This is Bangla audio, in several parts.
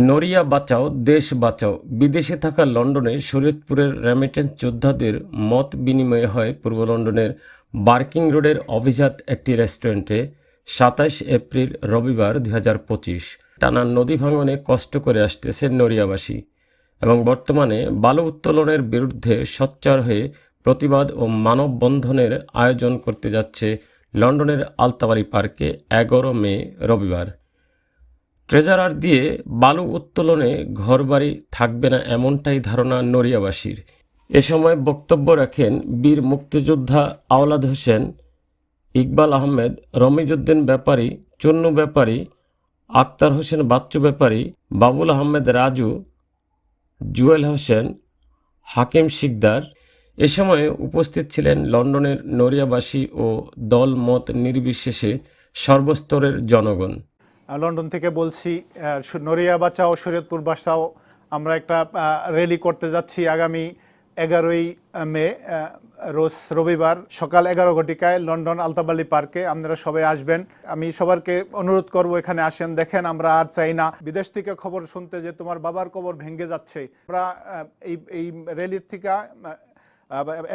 নরিয়া বাঁচাও, দেশ বাঁচাও। বিদেশে থাকা লন্ডনে শরীয়তপুরের রেমিটেন্স যোদ্ধাদের মত বিনিময় হয় পূর্ব লন্ডনের বার্কিং রোডের অভিজাত একটি রেস্টুরেন্টে সাতাশ এপ্রিল রবিবার দু হাজার পঁচিশ। টানা নদী ভাঙনে কষ্ট করে আসতেছে নরিয়াবাসী এবং বর্তমানে বালু উত্তোলনের বিরুদ্ধে সোচ্চার হয়ে প্রতিবাদ ও মানববন্ধনের আয়োজন করতে যাচ্ছে লন্ডনের আলতাবাড়ি পার্কে এগারো মে রবিবার। ট্রেজারার দিয়ে বালু উত্তোলনে ঘরবাড়ি থাকবে না এমনটাই ধারণা নড়িয়াবাসীর। এ সময় বক্তব্য রাখেন বীর মুক্তিযোদ্ধা আওলাদ হোসেন, ইকবাল আহমেদ, রমিজউদ্দিন ব্যাপারী, চন্নু ব্যাপারী, আক্তার হোসেন বাচ্চু ব্যাপারী, বাবুল আহমেদ রাজু, জুয়েল হোসেন, হাকিম শিকদার। এ সময়ে উপস্থিত ছিলেন লন্ডনের নড়িয়াবাসী ও দল মত নির্বিশেষে সর্বস্তরের জনগণ। লন্ডন থেকে বলছি নড়িয়া বাঁচাও, শরীয়তপুর বাঁচাও, আমরা একটা র্যালি করতে যাচ্ছি আগামী এগারোই মে রোজ রবিবার সকাল এগারো ঘটিকায় লন্ডন আলতাবালি পার্কে। আপনারা সবাই আসবেন। আমি সবারকে অনুরোধ করব, এখানে আসেন, দেখেন আমরা আর চাই না। বিদেশ থেকে খবর শুনতে যে তোমার বাবার কবর ভেঙে যাচ্ছে। আমরা এই এই র্যালির থেকে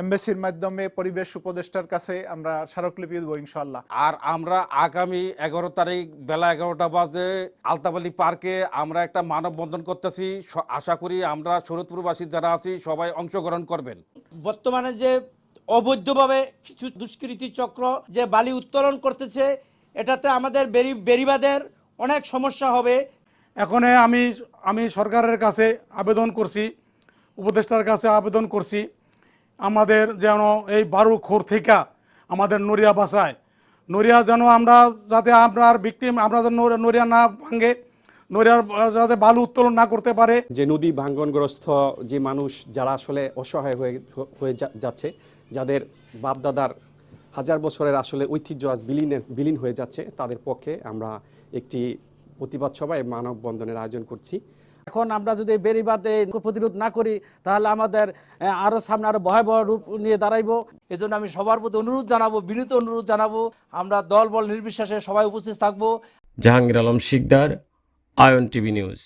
এমবেসির মাধ্যমে পরিবেশ উপদেষ্টার কাছে আমরা স্মারকলিপি দেবো ইনশাল্লাহ আর আমরা আগামী এগারো তারিখ বেলা এগারোটা বাজে আলতাবালি পার্কে আমরা একটা মানববন্ধন করতেছি। আশা করি আমরা শরৎপুরবাসী যারা আছি সবাই অংশগ্রহণ করবেন। বর্তমানে যে অবৈধভাবে কিছু দুষ্কৃতী চক্র যে বালি উত্তোলন করতেছে এটাতে আমাদের বেরি বেরিবাদের অনেক সমস্যা হবে। এখন আমি আমি সরকারের কাছে আবেদন করছি উপদেষ্টার কাছে আবেদন করছি। আমাদের যেন এই বারু খোর থেকে আমাদের নড়িয়া বাসায় নড়িয়া যেন আমরা যাতে আপনার বিক্টিম আমরা নড়িয়া না ভাঙে নড়িয়ার যাতে বালু উত্তোলন না করতে পারে। যে নদী ভাঙ্গনগ্রস্ত যে মানুষ যারা আসলে অসহায় হয়ে হয়ে যাচ্ছে, যাদের বাপদাদার হাজার বছরের আসলে ঐতিহ্য আজ বিলীনের বিলীন হয়ে যাচ্ছে, তাদের পক্ষে আমরা একটি প্রতিবাদ সভায় মানববন্ধনের আয়োজন করছি। এখন আমরা যদি বেরিবাদে প্রতিরোধ না করি তাহলে আমাদের আরও সামনে আরও ভয়াবহ রূপ নিয়ে দাঁড়াইবো। এজন্য আমি সবার প্রতি অনুরোধ জানাব বিনীত অনুরোধ জানাব আমরা দল বল নির্বিশ্বাসে সবাই উপস্থিত থাকব। Jahangir Alam Sikdar Ayan TV news.